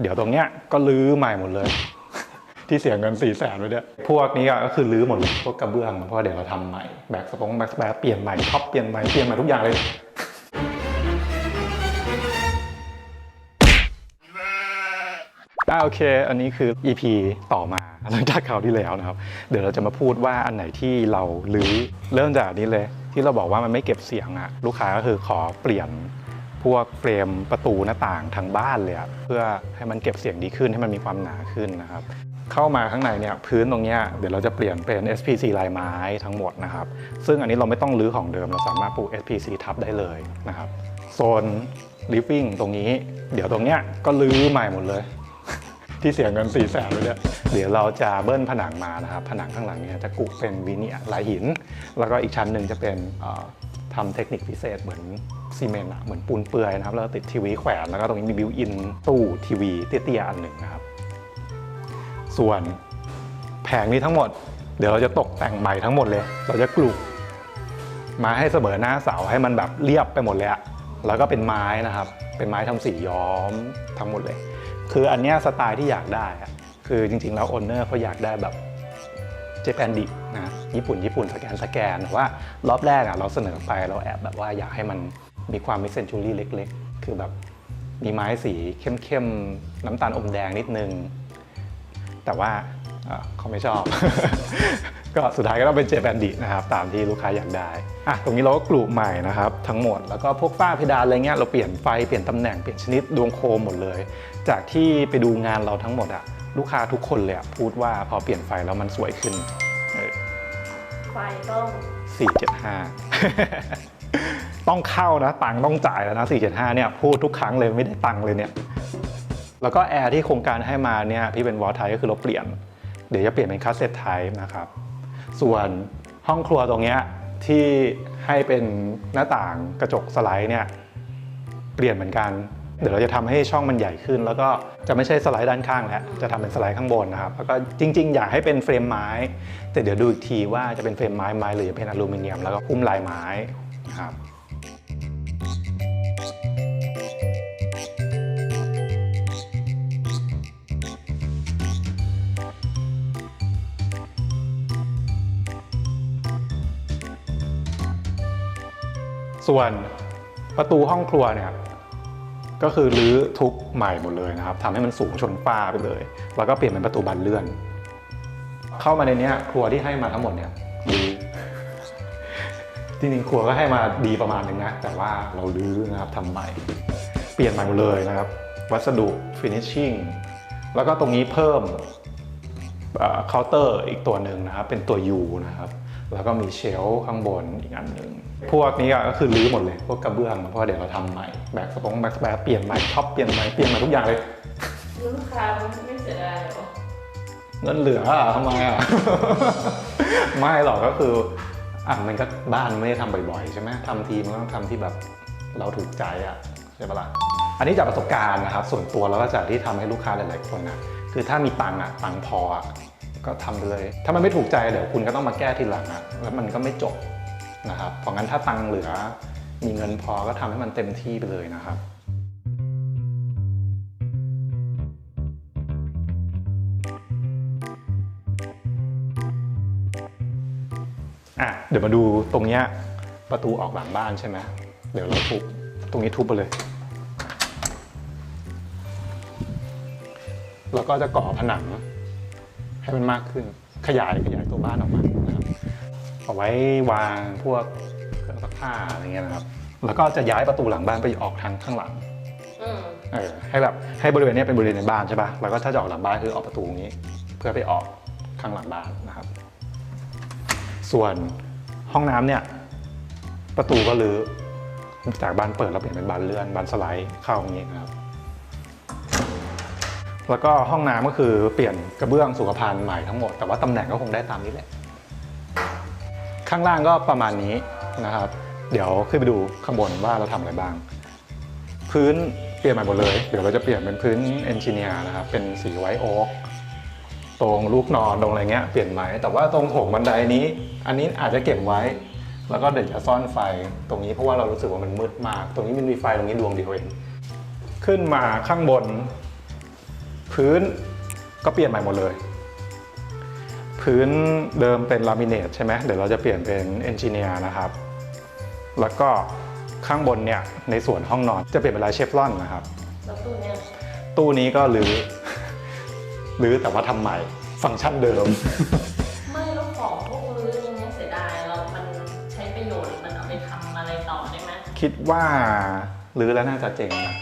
เดี๋ยวตรงเนี้ยก็ลื้อใหม่หมดเลย ที่เสียเงินสี่แสนไปเนี่ยพวกนี้ก็คือลื้อหมดเลยพวกกระเบื้องเพราะว่าเดี๋ยวเราทำใหม่แบ็กสปงแบ็กสแปรเปลี่ยนใหม่ท็อปเปลี่ยนใหม่เปลี่ยนใหม่ทุกอย่างเลยอ่าโอเค อันนี้คือ EP ต่อมาหลังจากคราวที่แล้วนะครับ เดี๋ยวเราจะมาพูดว่าอันไหนที่เราลื้อเริ่มจากอันนี้เลย ที่เราบอกว่ามันไม่เก็บเสียงอะลูกค้าก็คือขอเปลี่ยน พวกเฟรมประตูหน้าต่างทางบ้านเลยอะเพื่อให้มันเก็บเสียงดีขึ้นให้มันมีความหนาขึ้นนะครับเข้ามาข้างในเนี่ยพื้นตรงเนี้ยเดี๋ยวเราจะเปลี่ยนเป็น SPC ลายไม้ทั้งหมดนะครับ ซึ่งอันนี้เราไม่ต้องรื้อของเดิมเราสามารถปู SPC ทับได้เลยนะครับโซน living ตรงนี้ เดี๋ยวตรงเนี้ยก็รื้อใหม่หมดเลย ที่เสียเงิน4ี่แสนไปเนี่ยเดี๋ยวเราจะเบิ้ลผนังมานะครับ ผนังข้างหลังเนี่ยจะกุเป็นวิเนียลายหิน แล้วก็อีกชั้นหนึ่งจะเป็นเอ่อ ทำเทคนิคพิเศษเหมือนซีเมนต์อะเหมือนปูนเปื่อยนะครับ แล้วติดทีวีแขวนแล้วก็ตรงนี้มีบิวอินตู้ทีวีเตี้ยๆอันหนึ่งนะครับ ส่วนแผงนี้ทั้งหมด เดี๋ยวเราจะตกแต่งใหม่ทั้งหมดเลย เราจะกลุกมาให้เสมอหน้าเสาให้มันแบบเรียบไปหมดเลยอะแล้วก็เป็นไม้นะครับ เป็นไม้ทำสีย้อมทั้งหมดเลย คืออันเนี้ยสไตล์ที่อยากได้คือจริงๆแล้วโอนเนอร์เขาอยากได้แบบ เจแปนดินะญี่ปุ่นญี่ปุ่นสแกนสแกนแต่ว่ารอบแรกอะเราเสนอไปเราแอบแบบว่าอยากให้มันมีความมิเซนจูรี่เล็ก ๆ คือแบบมีไม้สีเข้มๆ น้ำตาลอมแดงนิดนึง แต่ว่าเขาไม่ชอบ ก็สุดท้ายก็ต้องเป็นเจแปนดินะครับ ตามที่ลูกค้าอยากได้ อะ ตรงนี้เราก็กลุ่มใหม่นะครับ ทั้งหมด แล้วก็พวกฝ้าเพดานอะไรเงี้ยเราเปลี่ยนไฟ เปลี่ยนตำแหน่ง เปลี่ยนชนิดดวงโคมหมดเลย จากที่ไปดูงานเราทั้งหมดอะ ลูกค้าทุกคนเลยอะพูดว่าพอเปลี่ยนไฟแล้วมันสวยขึ้นเออไฟต้อง475 ต้องเข้านะตังค์ต้องจ่ายแล้วนะ 475 เนี่ยพูดทุกครั้งเลยไม่ได้ตังค์เลยเนี่ย แล้วก็แอร์ที่โครงการให้มาเนี่ยพี่เป็นวอลไทก็คือเราเปลี่ยน เดี๋ยวจะเปลี่ยนเป็นคัสเซ็ตไทป์นะครับ ส่วนห้องครัวตรงเนี้ยที่ให้เป็นหน้าต่างกระจกสไลด์เนี่ยเปลี่ยนเหมือนกัน เดี๋ยวเราจะทำให้ช่องมันใหญ่ขึ้น แล้วก็จะไม่ใช่สไลด์ด้านข้างแล้วจะทำเป็นสไลด์ข้างบนนะครับแล้วก็จริง ๆ อยากให้เป็นเฟรมไม้ แต่เดี๋ยวดูอีกทีว่าจะเป็นเฟรมไม้ไม้หรือจะเป็นอลูมิเนียม แล้วก็หุ้มลายไม้นะครับส่วนประตูห้องครัวเนี่ย ก็คือรื้อทุบใหม่หมดเลยนะครับทำให้มันสูงชนฝ้าไปเลย แล้วก็เปลี่ยนเป็นประตูบานเลื่อน เข้ามาในนี้ครัวที่ให้มาทั้งหมดเนี่ยดีจริงๆครัวก็ให้มาดีประมาณนึงนะ แต่ว่าเราลื้อนะครับทำใหม่ เปลี่ยนใหม่หมดเลยนะครับ วัสดุฟินิชชิ่งแล้วก็ตรงนี้เพิ่มเคาน์เตอร์อีกตัวหนึ่งนะครับ เป็นตัว U นะครับ แล้วก็มีเชลฟ์ข้างบนอีกอันหนึ่งพวกนี้ก็คือรื้อหมดเลยพวกกระเบื้องเพราะว่าเดี๋ยวเราทำใหม่แบ็กสปงแบ็กสแปรเปลี่ยนใหม่ท็อปเปลี่ยนใหม่เปลี่ยนใหม่ทุกอย่างเลย ลูกค้าไม่เสียดายเหรอเงินเหลืออะทำไมอะ ไม่หรอกก็คืออะมันก็บ้านไม่ได้ทำบ่อยๆ ใช่ไหมทำทีมันก็ต้องทำที่แบบเราถูกใจอะใช่ปะล่ะอันนี้จากประสบการณ์นะครับ ส่วนตัวแล้วก็จากที่ทำให้ลูกค้าหลายๆคนนะคือถ้ามีตังค์อะตังค์พออะ ก็ทำเลย ถ้ามันไม่ถูกใจเดี๋ยวคุณก็ต้องมาแก้ทีหลังอะแล้วมันก็ไม่จบนะครับเพราะงั้นถ้าตังค์เหลือ มีเงินพอก็ทำให้มันเต็มที่ไปเลยนะครับอะเดี๋ยวมาดูตรงเนี้ยประตูออกหลังบ้านใช่ไหมเดี๋ยวเราทุบตรงนี้ทุบไปเลย แล้วก็จะก่อผนัง ให้มันมากขึ้น ขยายขยายตัวบ้านออกมานะครับเอาไว้วางพวกเครื่องซักผ้าอะไรเงี้ยนะครับ แล้วก็จะย้ายประตูหลังบ้านไปออกทางข้างหลังอืมเออให้แบบให้บริเวณเนี้ยเป็นบริเวณในบ้านใช่ปะแล้วก็ถ้าจะออกหลังบ้านคือออกประตูนี้ เพื่อไปออกข้างหลังบ้านนะครับ ส่วนห้องน้ำเนี่ยประตูก็รื้อจากบานเปิดเราเปลี่ยนเป็นบานเลื่อนบานสไลด์เข้าอย่างนี้นะครับ แล้วก็ห้องน้ำก็คือเปลี่ยนกระเบื้องสุขภัณฑ์ใหม่ทั้งหมด แต่ว่าตำแหน่งก็คงได้ตามนี้แหละ ข้างล่างก็ประมาณนี้นะครับ เดี๋ยวขึ้นไปดูข้างบนว่าเราทำอะไรบ้าง พื้นเปลี่ยนใหม่หมดเลย เดี๋ยวเราจะเปลี่ยนเป็นพื้นเอนจิเนียร์นะครับ เป็นสีไวท์โอ๊กตรงลูกนอนตรงอะไรเงี้ยเปลี่ยนไหม แต่ว่าตรงโถงบันไดนี้ อันนี้อาจจะเก็บไว้ แล้วก็เดี๋ยวจะซ่อนไฟตรงนี้เพราะว่าเรารู้สึกว่ามันมืดมาก ตรงนี้มันมีไฟตรงนี้ดวงเดียวเอง ขึ้นมาข้างบน พื้นก็เปลี่ยนใหม่หมดเลย พื้นเดิมเป็นลามิเนตใช่ไหมเดี๋ยวเราจะเปลี่ยนเป็นเอนจิเนียร์นะครับ แล้วก็ข้างบนเนี่ยในส่วนห้องนอนจะเปลี่ยนเป็นลายเชฟรอนนะครับ แล้วตู้เนี้ยตู้นี้ก็รื้อรื้อแต่ว่าทำใหม่ ฟังก์ชันเดิม ไม่แล้วของพวกรื้ออย่างเงี้ยเสียดายเรา มันใช้ประโยชน์มันเอาไปทำอะไรต่อได้ไหมคิดว่ารื้อแล้วน่าจะเจ๋งนะ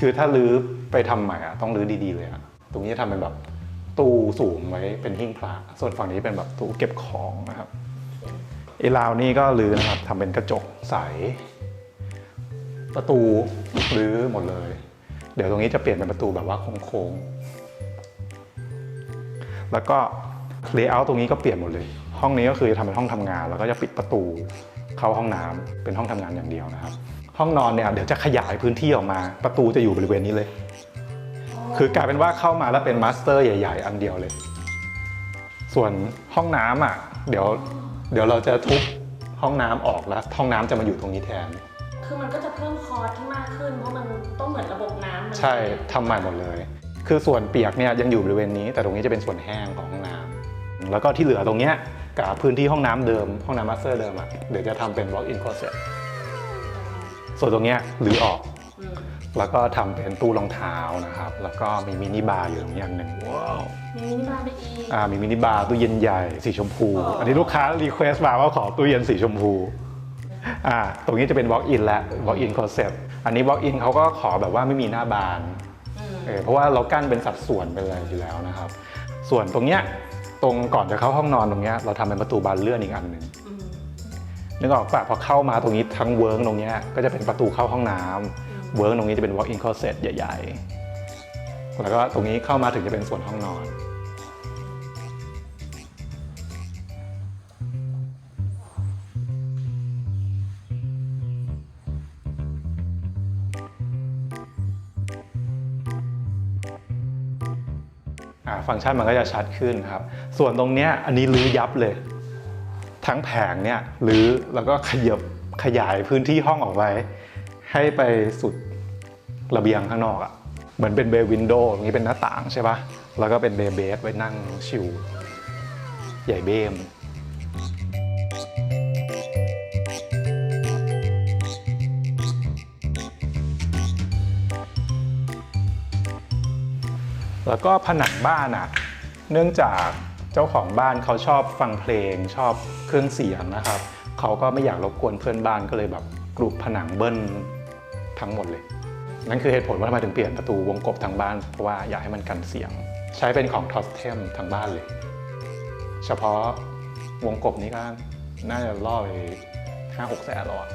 คือถ้ารื้อไปทำใหม่อะต้องรื้อดีๆเลยอะ ตรงนี้จะทำเป็นแบบตู้สูงไว้เป็นหิ้งพระส่วนฝั่งนี้เป็นแบบตู้เก็บของนะครับไอ้ราวนี่ก็รื้อนะครับทำเป็นกระจกใส ประตูรื้อหมดเลย เดี๋ยวตรงนี้จะเปลี่ยนเป็นประตูแบบว่าโค้งๆแล้วก็เลเยอร์ตรงนี้ก็เปลี่ยนหมดเลย ห้องนี้ก็คือจะทำเป็นห้องทำงาน แล้วก็จะปิดประตูเข้าห้องน้ำเป็นห้องทำงานอย่างเดียวนะครับ ห้องนอนเนี่ยเดี๋ยวจะขยายพื้นที่ออกมา ประตูจะอยู่บริเวณนี้เลย คือกลายเป็นว่าเข้ามาแล้วเป็นมาสเตอร์ใหญ่ ๆ อันเดียวเลย ส่วนห้องน้ำอะเดี๋ยวเดี๋ยวเราจะทุบห้องน้ำออกแล้ว ห้องน้ำจะมาอยู่ตรงนี้แทน คือมันก็จะเพิ่มคอร์สที่มากขึ้น เพราะมันต้องเหมือนระบบน้ำมันใช่ทำใหม่หมดเลย คือส่วนเปียกเนี่ยยังอยู่บริเวณนี้ แต่ตรงนี้จะเป็นส่วนแห้งของห้องน้ำแล้วก็ที่เหลือตรงเนี้ยกับพื้นที่ห้องน้ำเดิม ห้องน้ำมาสเตอร์เดิมอะเดี๋ยวจะทำเป็น walk in closet ส่วนตรงเนี้ยหรือออกอืม แล้วก็ทำเป็นตู้รองเท้านะครับ แล้วก็มีมินิบาร์อยู่ตรงนี้อันหนึ่งว้าวมีมินิบาร์ไปอีกอ่ามีมินิบาร์ตู้เย็นใหญ่สีชมพูอ๋ออัอันนี้ลูกค้ารีเควสต์มาว่าขอตู้เย็นสีชมพูอ่าตรงนี้จะเป็น walk in แล้ว walk in closet อันนี้ walk in เขาก็ขอแบบว่าไม่มีหน้าบานอืมเออเพราะว่าเรากั้นเป็นสัดส่วนเป็นอะไรอยู่แล้วนะครับ ส่วนตรงเนี้ยตรงก่อนจะเข้าห้องนอนตรงเนี้ยเราทำเป็นประตูบานเลื่อนอีกอันหนึ่งอืมนึกออกปะพอเข้ามาตรงนี้ทั้งเวิร์กตรงเนี้ยก็จะเป็นประตูเข้าห้องน้ำ เวิร์กตรงนี้จะเป็น walk in closet ใหญ่ ๆ แล้วก็ตรงนี้เข้ามาถึงจะเป็นส่วนห้องนอนอ่าฟังก์ชันมันก็จะชัดขึ้นครับ ส่วนตรงเนี้ยอันนี้รื้อยับเลย ทั้งแผงเนี่ยรื้อแล้วก็ขยบขยายพื้นที่ห้องออกไป ให้ไปสุดระเบียงข้างนอกอะ่ะเหมือนเป็นเบวินโดว์ตรงนี้เป็นหน้าต่างใช่ปะแล้วก็เป็นเบเบสไว้นั่งชิลใหญ่เบ้มแล้วก็ผนังบ้านอะ เนื่องจากเจ้าของบ้านเขาชอบฟังเพลงชอบเครื่องเสียงนะครับ เขาก็ไม่อยากรบกวนเพื่อนบ้านก็เลยแบบกรุบผนังเบิ้ล ทั้งหมดเลย นั่นคือเหตุผลว่าทำไมถึงเปลี่ยนประตูวงกบทั้งบ้านเพราะว่าอยากให้มันกันเสียง ใช้เป็นของทอสเทมทั้งบ้านเลย เฉพาะวงกบนี้ก็น่าจะล่อไปห้าหกแสนแล้วอะ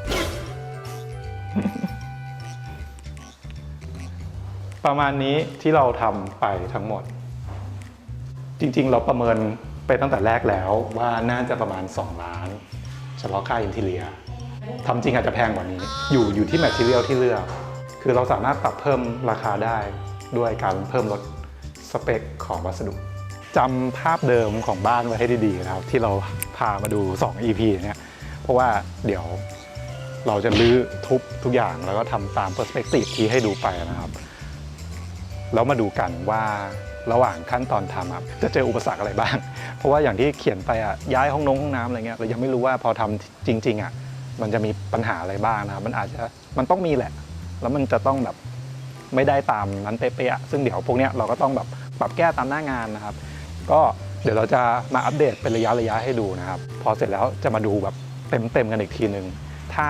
ประมาณนี้ที่เราทำไปทั้งหมด จริงๆ เราประเมินไปตั้งแต่แรกแล้วว่าน่าจะประมาณ 2 ล้าน เฉพาะค่าอินทีเลีย ทำจริงอาจจะแพงกว่านี้ อยู่อยู่ที่แมทเทียลที่เลือก คือเราสามารถปรับเพิ่มราคาได้ด้วยการเพิ่มลดสเปคของวัสดุจำภาพเดิมของบ้านไว้ให้ดีๆนะครับที่เราพามาดู 2 EP เนี่ยเพราะว่าเดี๋ยวเราจะลื้อทุบทุกอย่างแล้วก็ทำตามเปอร์สเปกทีฟที่ให้ดูไปนะครับ แล้วมาดูกันว่าระหว่างขั้นตอนทำจะเจออุปสรรคอะไรบ้าง เพราะว่าอย่างที่เขียนไปอะย้ายห้องนงห้องน้ำอะไรเงี้ยเรายังไม่รู้ว่าพอทำจริง ๆอะ มันจะมีปัญหาอะไรบ้างนะครับมันอาจจะมันต้องมีแหละ แล้วมันจะต้องแบบไม่ได้ตามนั้นเป๊ะๆซึ่งเดี๋ยวพวกเนี้ยเราก็ต้องแบบปรับแก้ตามหน้างานนะครับ ก็เดี๋ยวเราจะมาอัปเดตเป็นระยะระยะให้ดูนะครับ พอเสร็จแล้วจะมาดูแบบเต็มๆกันอีกทีหนึ่งถ้า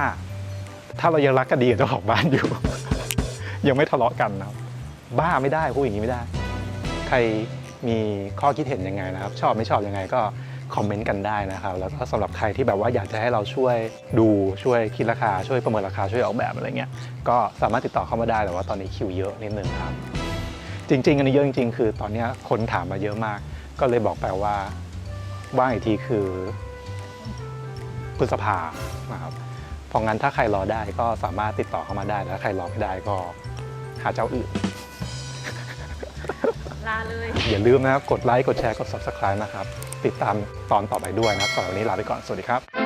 ถ้าเรายังรักกันดีกับเจ้าของบ้านอยู่ ยังไม่ทะเลาะกันนะครับ บ้าไม่ได้พูดอย่างนี้ไม่ได้ ใครมีข้อคิดเห็นยังไงนะครับ ชอบไม่ชอบยังไงก็ คอมเมนต์กันได้นะครับ แล้วก็สำหรับใครที่แบบว่าอยากจะให้เราช่วยดูช่วยคิดราคาช่วยประเมินราคาช่วยออกแบบอะไรเงี้ยก็สามารถติดต่อเข้ามาได้แต่ว่าตอนนี้คิวเยอะนิดนึงครับ จริง ๆ อันนี้เยอะจริง ๆ คือตอนนี้คนถามมาเยอะมาก ก็เลยบอกไปว่าว่างอีกทีคือพฤษภานะครับเพราะงั้นถ้าใครรอได้ก็สามารถติดต่อเข้ามาได้ แล้วใครรอไม่ได้ก็หาเจ้าอื่น ลาเลย อย่าลืมนะครับ กดไลค์ กดแชร์ กด subscribe นะครับ ติดตามตอนต่อไปด้วยนะครับสำหรับวันนี้ลาไปก่อน สวัสดีครับ